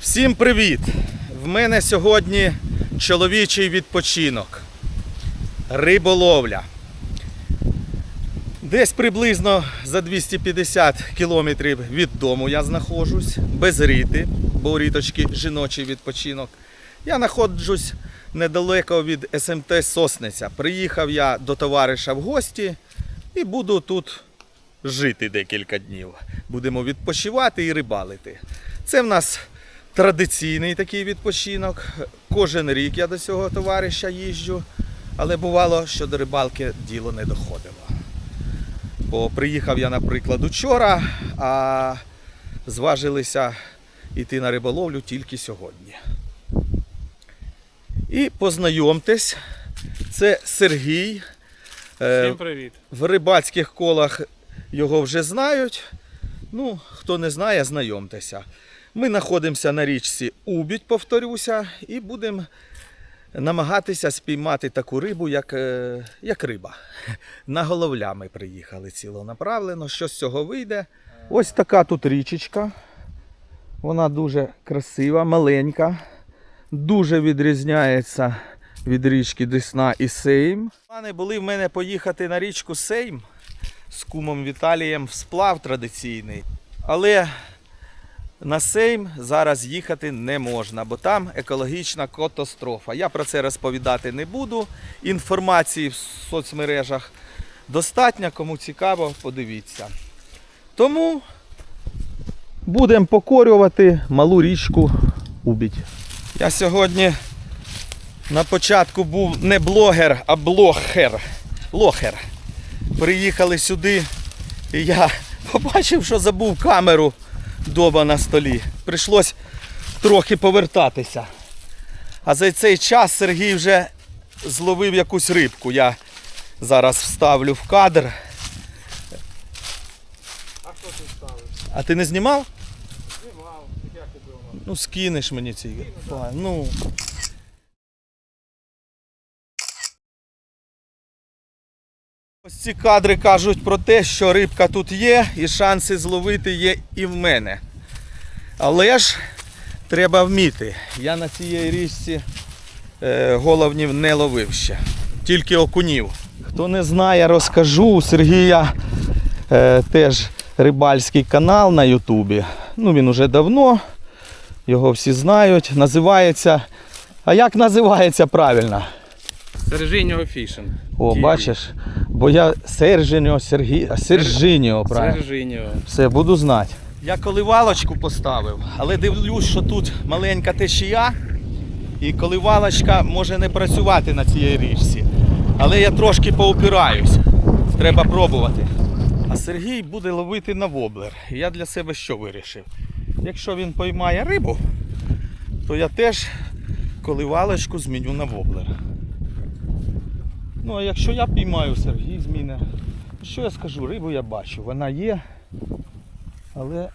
Всім привіт! В мене сьогодні чоловічий відпочинок. Риболовля. Десь приблизно за 250 кілометрів від дому я знаходжусь, без ріти, бо у ріточки жіночий відпочинок. Я знаходжусь недалеко від СМТ Сосниця. Приїхав я до товариша в гості і буду тут жити декілька днів. Будемо відпочивати і рибалити. Це в нас традиційний такий відпочинок. Кожен рік я до цього товариша їжджу, але бувало, що до рибалки діло не доходило. Бо приїхав я, наприклад, учора, а зважилися йти на риболовлю тільки сьогодні. І познайомтесь, це Сергій. Е, Всім привіт. в рибацьких колах його вже знають. Ну, хто не знає, знайомтеся. Ми знаходимося на річці Убідь, повторюся, і будемо намагатися спіймати таку рибу, як, е, як риба. На головля ми приїхали цілонаправлено. Що з цього вийде? Ось така тут річечка. Вона дуже красива, маленька, дуже відрізняється від річки Десна і Сейм. Плани були в мене поїхати на річку Сейм з кумом Віталієм в сплав традиційний. Але на Сейм зараз їхати не можна, бо там екологічна катастрофа. Я про це розповідати не буду. Інформації в соцмережах достатньо, кому цікаво, подивіться. Тому будемо покорювати малу річку Убідь. Я сьогодні на початку був не блогер, а блохер. Лохер. Приїхали сюди, і я побачив, що забув камеру доба на столі. Прийшлось трохи повертатися. А за цей час Сергій вже зловив якусь рибку. Я зараз вставлю в кадр. А хто ти ставив? А ти не знімав? Знімав. Як тобі воно? Ну скинеш мені ці. Ну. Ось ці кадри кажуть про те, що рибка тут є і шанси зловити є і в мене. Але ж треба вміти. Я на цій річці е, головнів не ловив ще, тільки окунів. Хто не знає, розкажу. У Сергія е, теж рибальський канал на Ютубі. Ну він уже давно, його всі знають. Називається. А як називається правильно? Сержиньо Фішинг. О, TV. бачиш, бо я Сержиньо, Сергій, Сержиньо, правильно. Сержиньо. Все, буду знати. Я коливалочку поставив, але дивлюсь, що тут маленька течія, і коливалочка може не працювати на цій річці. Але я трошки поупираюсь. Треба пробувати. А Сергій буде ловити на воблер. І я для себе що вирішив? Якщо він поймає рибу, то я теж коливалочку зміню на воблер. Ну а якщо я піймаю, Сергій зміни. Що я скажу? Рибу я бачу, вона є, але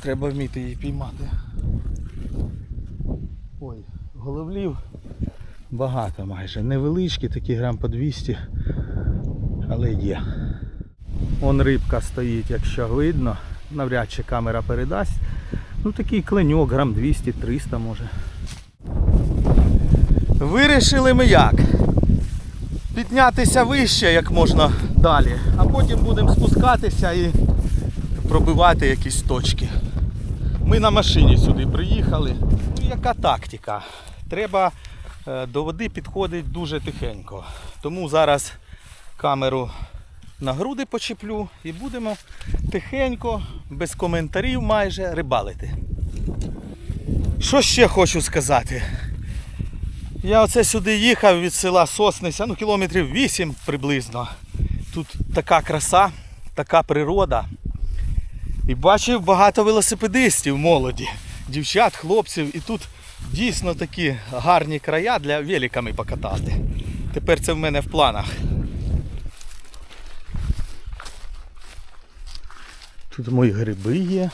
треба вміти її піймати. Ой, головлів багато майже. Невеличкі, такі грам по 200, але є. Вон рибка стоїть, якщо видно, навряд чи камера передасть. Ну такий кленьок, грам 200-300 може. Вирішили ми як? Піднятися вище як можна далі, а потім будемо спускатися і пробивати якісь точки. Ми на машині сюди приїхали. Ну, яка тактика? Треба е, до води підходити дуже тихенько. Тому зараз камеру на груди почеплю і будемо тихенько, без коментарів майже рибалити. Що ще хочу сказати? Я оце сюди їхав від села Сосниця, ну кілометрів 8 приблизно. Тут така краса, така природа. І бачив багато велосипедистів молоді, дівчат, хлопців. І тут дійсно такі гарні края для великами покатати. Тепер це в мене в планах. Тут мої гриби є.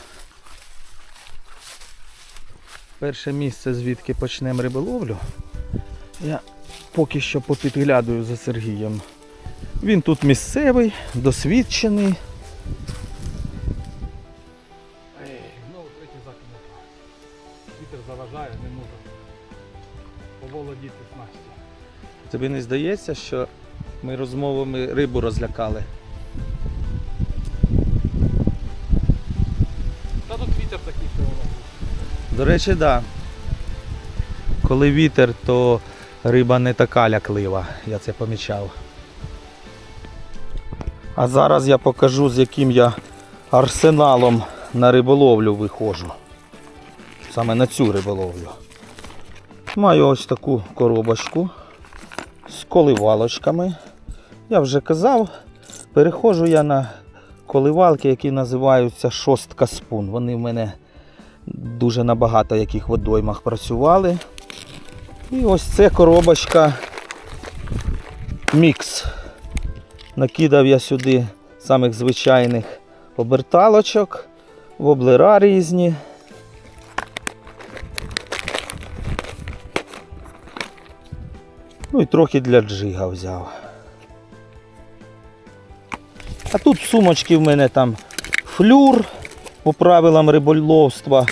Перше місце, звідки почнемо риболовлю. Я поки що попідглядую за Сергієм. Він тут місцевий, досвідчений. Знову третій закинув. Вітер заважає, не можу поволодіти снасті. Тобі не здається, що ми розмовами рибу розлякали? Та тут вітер такий, що воно. До речі, так. Да. Коли вітер, то риба не така ляклива, я це помічав. А зараз я покажу, з яким я арсеналом на риболовлю виходжу. Саме на цю риболовлю. Маю ось таку коробочку з коливалочками. Я вже казав, переходжу я на коливалки, які називаються шостка спун. Вони в мене дуже на багато яких водоймах працювали. І ось це коробочка мікс. Накидав я сюди самих звичайних оберталочок, воблера різні. Ну і трохи для джига взяв. А тут сумочки в мене там флюр по правилам риболовства,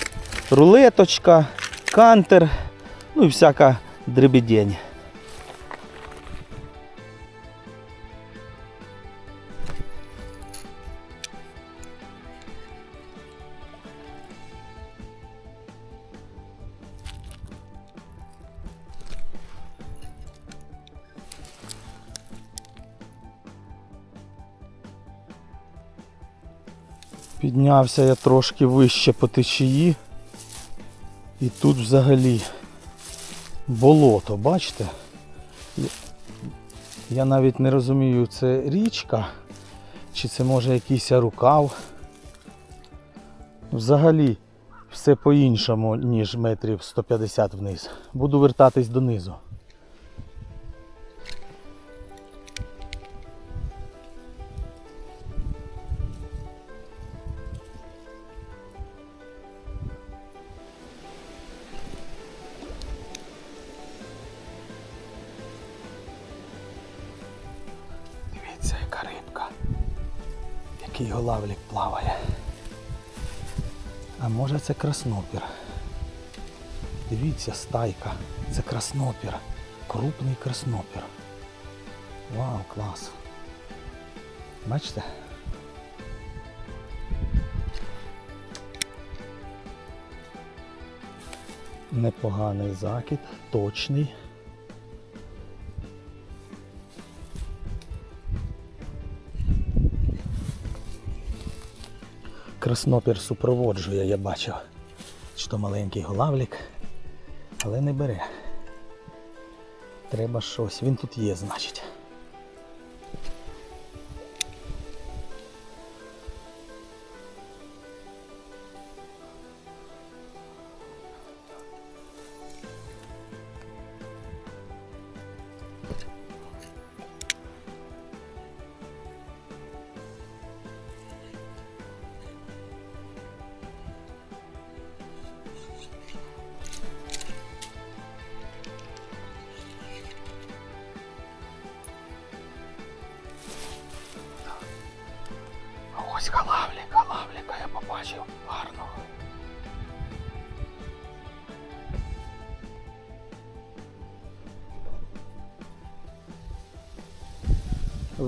рулеточка, кантер, ну і всяка дребедень. Піднявся я трошки вище по течії. І тут взагалі болото, бачите? Я- навіть не розумію, це річка, чи це може якийсь рукав. Взагалі все по-іншому, ніж метрів 150 вниз. Буду вертатись донизу. Яка рибка. Який голавлік плаває. А може це краснопір. Дивіться, стайка. Це краснопір. Крупний краснопір. Вау, клас. Бачите? Непоганий закид, точний. Краснопір супроводжує, я бачив, що маленький голавлік, але не бере. Треба щось. Він тут є, значить.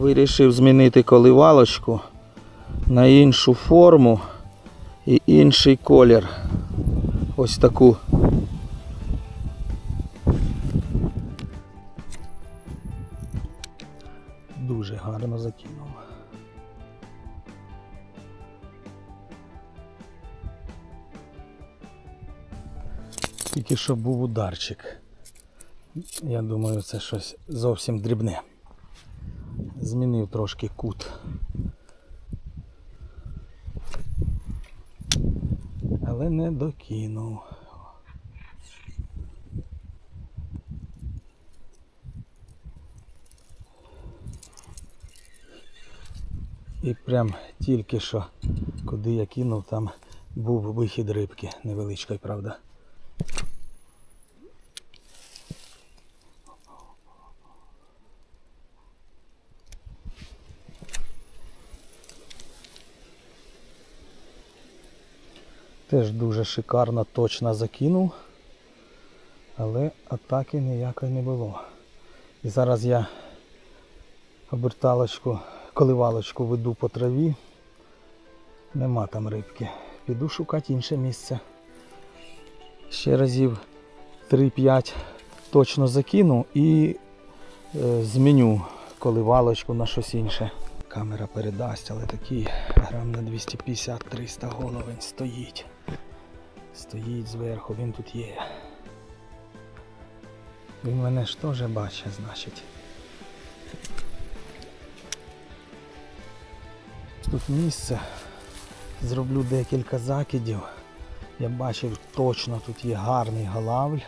Вирішив змінити коливалочку на іншу форму і інший колір. Ось таку. Дуже гарно закинув. Тільки що був ударчик. Я думаю, це щось зовсім дрібне. Змінив трошки кут. Але не докинув. І прям тільки що, куди я кинув, там був вихід рибки невеличкий, правда. Теж дуже шикарно, точно закинув, але атаки ніякої не було. І зараз я оберталочку, коливалочку веду по траві. Нема там рибки. Піду шукати інше місце. Ще разів 3-5 точно закину і е, зміню коливалочку на щось інше. Камера передасть, але такий грам на 250-300 головень стоїть. Стоїть зверху, він тут є. Він мене ж теж бачить, значить. Тут місце. Зроблю декілька закидів. Я бачив точно тут є гарний галавль.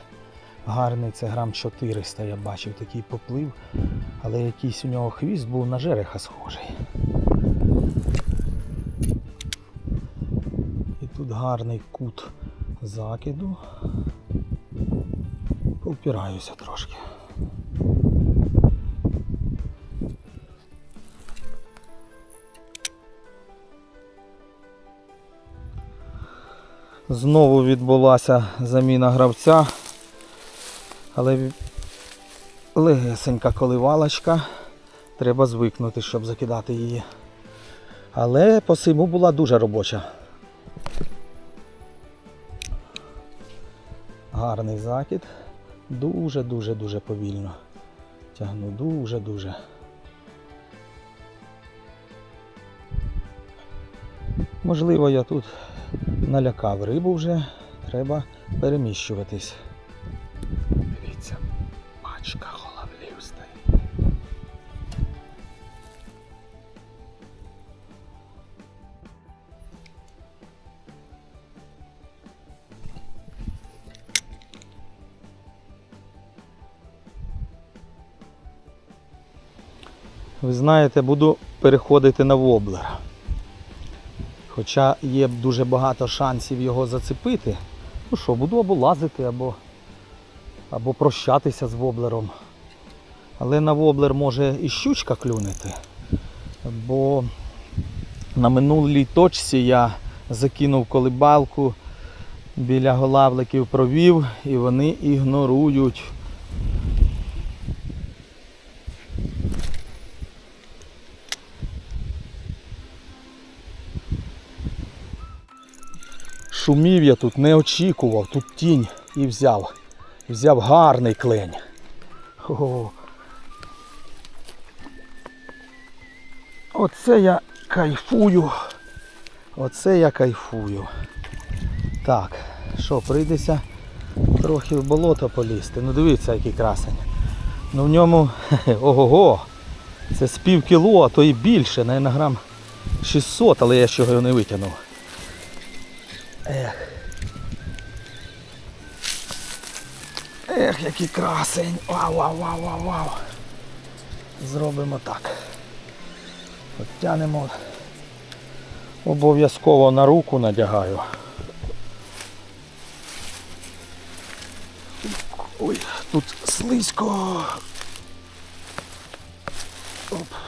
Гарний це грам 400, я бачив такий поплив, але якийсь у нього хвіст був на жереха схожий. І тут гарний кут закиду. Повпираюся трошки. Знову відбулася заміна гравця, але легесенька коливалочка. Треба звикнути, щоб закидати її. Але по симу була дуже робоча. Гарний закид. Дуже-дуже дуже повільно. Тягну дуже-дуже. Можливо, я тут налякав рибу вже, треба переміщуватись. Знаєте, буду переходити на воблер. Хоча є дуже багато шансів його зацепити. Ну що, буду або лазити, або, або прощатися з воблером. Але на воблер може і щучка клюнути. Бо на минулій точці я закинув колибалку біля голавликів провів і вони ігнорують. Шумів я тут, не очікував, тут тінь і взяв. Взяв гарний клень. О. Оце я кайфую. Оце я кайфую. Так, що, прийдеться трохи в болото полізти. Ну дивіться, який красень. Ну в ньому ого-го. Це з пів кіло, а то і більше, навіть грам 600, але я ще його не витягнув. Ех. Ех, який красень. Вау, вау, вау, вау, вау. Зробимо так. От. Обов'язково на руку надягаю. Ой, тут слизько. Оп.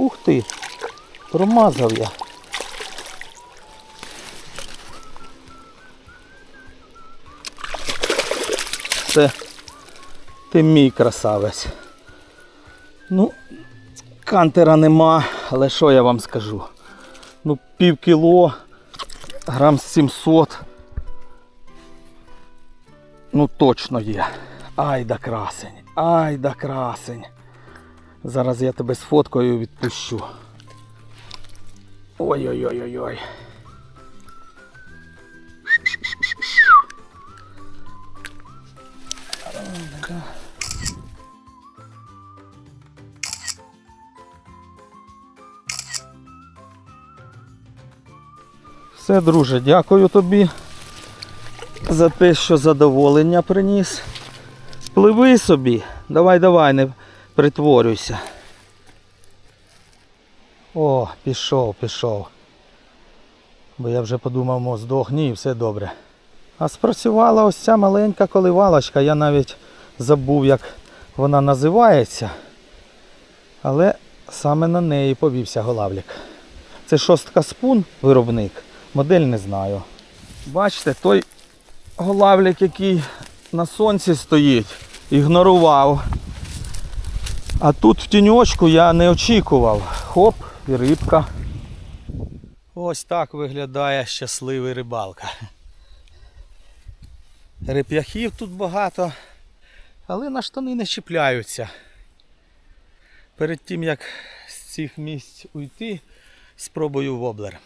Ух ти! Промазав я. Це ти мій красавець. Ну, кантера нема, але що я вам скажу? Ну, пів кіло, грам 700. Ну точно є. Ай да красень, ай да красень. Зараз я тебе сфоткаю і відпущу. Ой-ой-ой-ой-ой. Все, друже, дякую тобі за те, що задоволення приніс. Пливи собі. Давай, давай, не притворюйся. О, пішов, пішов. Бо я вже подумав, мо здохні і все добре. А спрацювала ось ця маленька коливалочка, я навіть забув, як вона називається. Але саме на неї повівся голавлік. Це шостка спун виробник. Модель не знаю. Бачите, той голавлик, який на сонці стоїть, ігнорував. А тут в тіньочку я не очікував. Хоп, і рибка. Ось так виглядає щасливий рибалка. Реп'яхів тут багато, але на штани не чіпляються. Перед тим як з цих місць уйти, спробую воблер.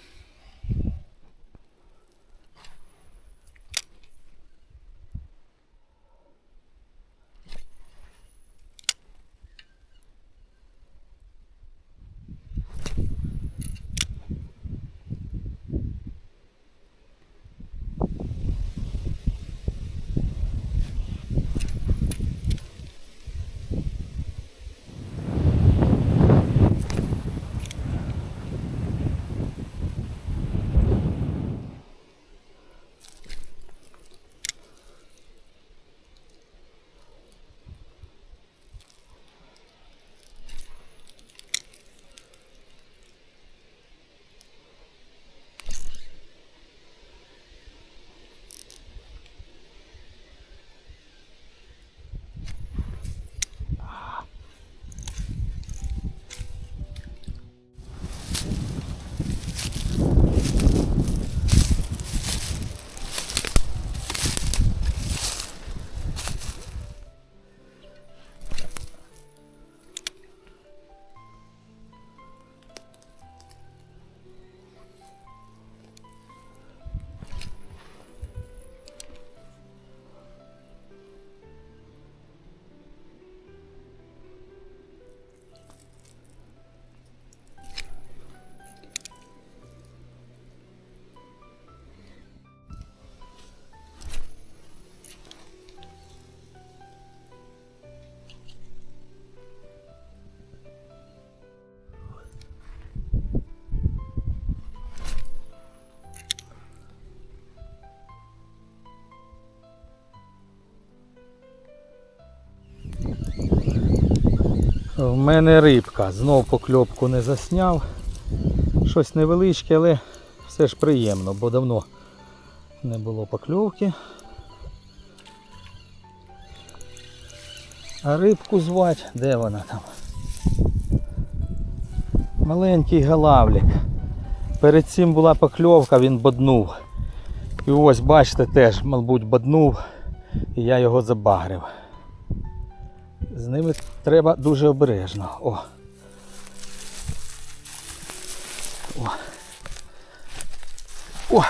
В мене рибка. Знов покльопку не засняв. Щось невеличке, але все ж приємно, бо давно не було покльовки. А рибку звати, де вона там? Маленький галавлік. Перед цим була покльовка, він боднув. І ось, бачите, теж, мабуть, боднув, і я його забагрив. З ними треба дуже обережно. О. О. О.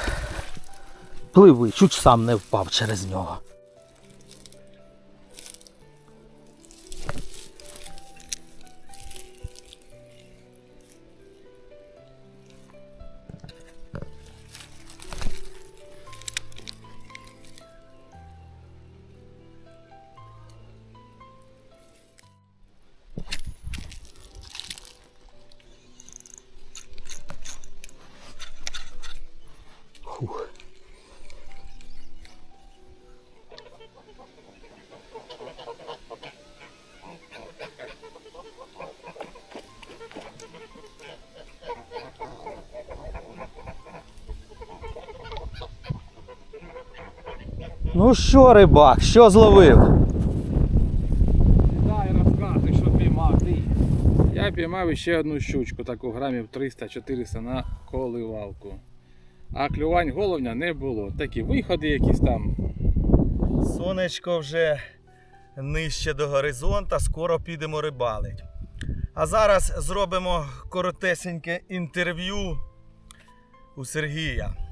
Пливи, чуть сам не впав через нього. Що, рибак, що зловив? Дай розказуй, що піймав ти. Я піймав ще одну щучку, таку грамів 300-400 на коливалку. А клювань головня не було. Такі виходи якісь там. Сонечко вже нижче до горизонта, скоро підемо рибалить. А зараз зробимо коротесеньке інтерв'ю у Сергія.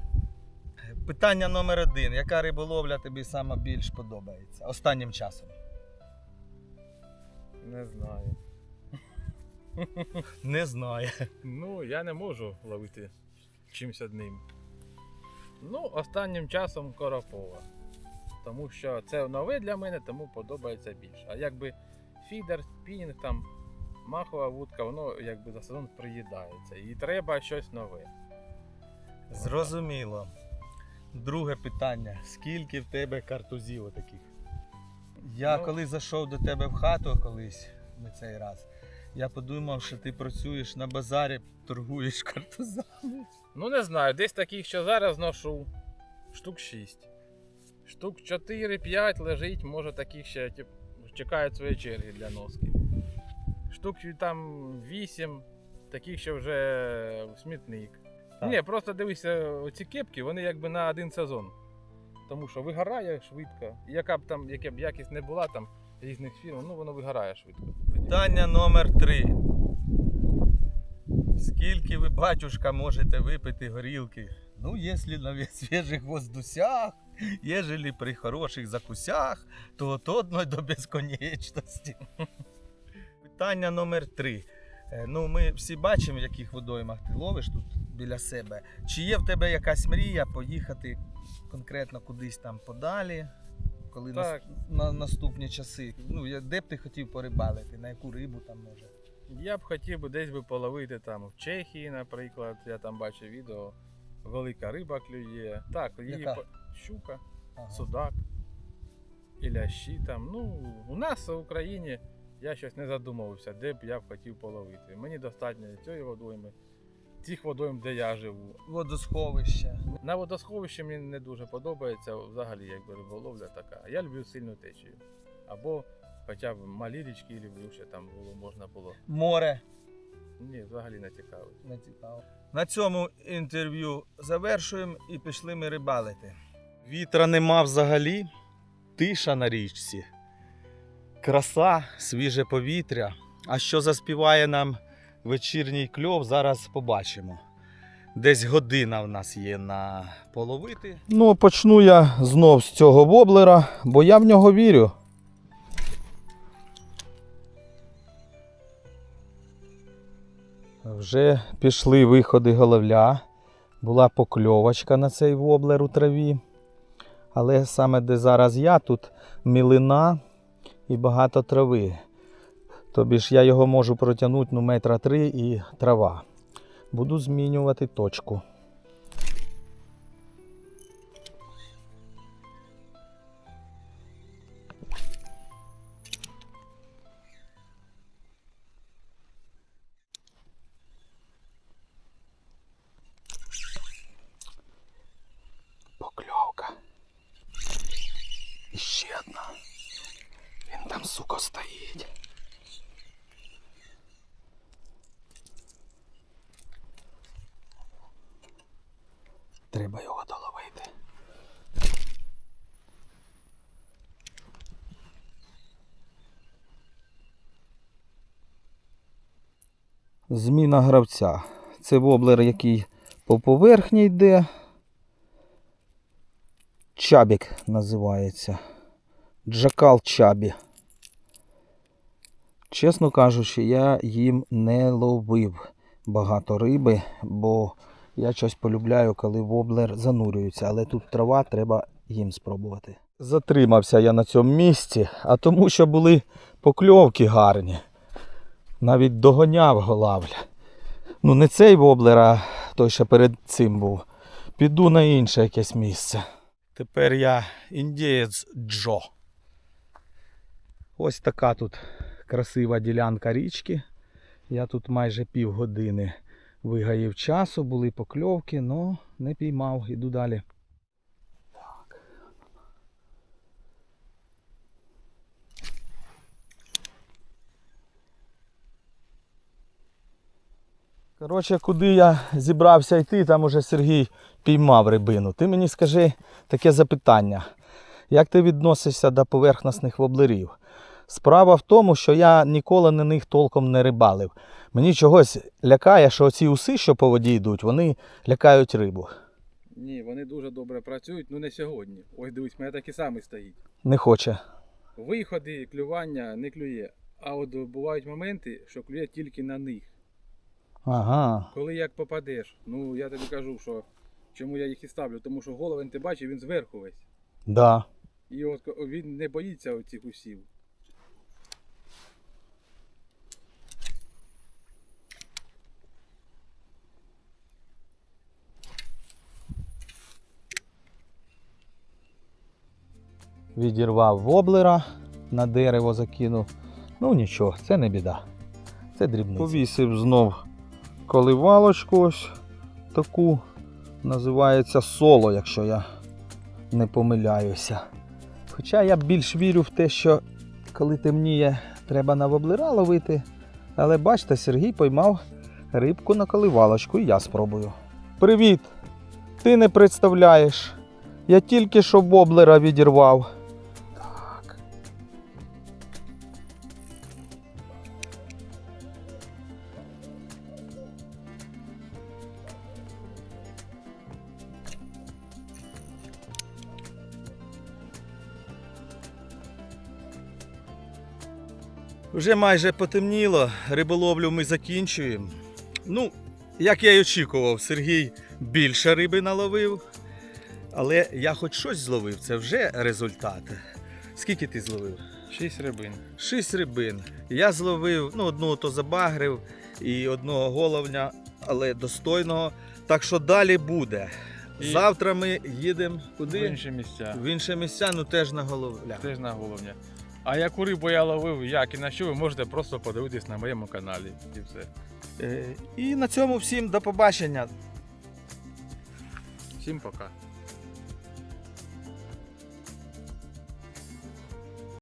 Питання номер один. Яка риболовля тобі саме більш подобається останнім часом? Не знаю. Не знаю. Ну, я не можу ловити чимось одним. Ну, останнім часом коропова. Тому що це нове для мене, тому подобається більше. А якби фідер, спінінг, там, махова вудка, воно якби за сезон приїдається. І треба щось нове. Зрозуміло. Друге питання: скільки в тебе картузів таких? Я Ну. коли зайшов до тебе в хату колись на цей раз, Я подумав, що ти працюєш на базарі, торгуєш картузами. Ну не знаю, десь таких, що зараз ношу штук 6. Штук 4-5 лежить, може таких ще тип, чекають своєї черги для носки. Штук там 8, таких ще вже в смітник. Так. Ні, просто дивися, оці кепки, вони якби на один сезон. Тому що вигорає швидко. І Яка б там, яка б якість не була там різних фірм, ну воно вигорає швидко. Питання номер три. Скільки ви, батюшка, можете випити горілки? Ну, якщо на свіжих воздусях, ежели при хороших закусях, то от одно до безконечності. Питання номер три. Е, Ну, ми всі бачимо, в яких водоймах ти ловиш тут біля себе. Чи є в тебе якась мрія поїхати конкретно кудись там подалі, коли Так. на наступні часи? Ну, я- де б ти хотів порибалити, на яку рибу там може? Я б хотів би десь би половити там в Чехії, наприклад. Я там бачив відео. Велика риба клює. Так, її Яка? щука, Ага. судак і лящі там. Ну, у нас в Україні я щось не задумувався, де б я б хотів половити. Мені достатньо цієї водойми, цих водойм, де я живу. Водосховище. На водосховищі мені не дуже подобається взагалі, якби риболовля така. Я люблю сильну течію. Або хоча б малі річки люблю, ще там було, можна було. Море. Ні, взагалі не цікаво. Не цікаво. На цьому інтерв'ю завершуємо і пішли ми рибалити. Вітра нема взагалі, тиша на річці, краса, свіже повітря. А що заспіває нам вечірній кльов, зараз побачимо. Десь година в нас є на половити. Ну, почну я знов з цього воблера, бо я в нього вірю. Вже пішли виходи головля. Була покльовочка на цей воблер у траві. Але саме де зараз я, тут мілина і багато трави. Тобі ж я його можу протягнути ну, метра три і трава. Буду змінювати точку. Зміна гравця. Це воблер, який по поверхні йде. Чабік називається. Джакал Чабі. Чесно кажучи, я їм не ловив багато риби, бо я щось полюбляю, коли воблер занурюється, але тут трава треба їм спробувати. Затримався я на цьому місці, а тому, що були покльовки гарні. Навіть догоняв голавля. Ну, не цей воблер, а той, що перед цим був. Піду на інше якесь місце. Тепер я індієць Джо. Ось така тут красива ділянка річки. Я тут майже півгодини вигаїв часу, були покльовки, але не піймав. Іду далі. Коротше, куди я зібрався йти, там уже Сергій піймав рибину. Ти мені скажи таке запитання. Як ти відносишся до поверхностних воблерів? Справа в тому, що я ніколи на них толком не рибалив. Мені чогось лякає, що ці уси, що по воді йдуть, вони лякають рибу. Ні, вони дуже добре працюють, ну не сьогодні. Ось дивись, мене такий самий стоїть. Не хоче. Виходи, клювання не клює. А от бувають моменти, що клює тільки на них. Ага. Коли як попадеш, ну я тобі кажу, що чому я їх і ставлю, тому що головень ти бачиш, він зверху весь. Да. І от він не боїться оцих усів. Відірвав воблера, на дерево закинув. Ну нічого, це не біда. Це дрібниці. Повісив знов коливалочку ось таку. Називається соло, якщо я не помиляюся. Хоча я більш вірю в те, що коли темніє, треба на воблера ловити. Але бачите, Сергій поймав рибку на коливалочку, і я спробую. Привіт! Ти не представляєш. Я тільки що воблера відірвав. Вже майже потемніло, риболовлю ми закінчуємо. Ну, як я й очікував, Сергій більше риби наловив. Але я хоч щось зловив, це вже результат. Скільки ти зловив? Шість рибин. Шість рибин. Я зловив, ну, одного то забагрив і одного головня, але достойного. Так що далі буде. І- Завтра ми їдемо В куди? інші місця. В інше місця, ну теж на головля. Теж на головня. А яку рибу я ловив, як і на що, ви можете просто подивитись на моєму каналі. І все. Е, І на цьому всім до побачення. Всім пока.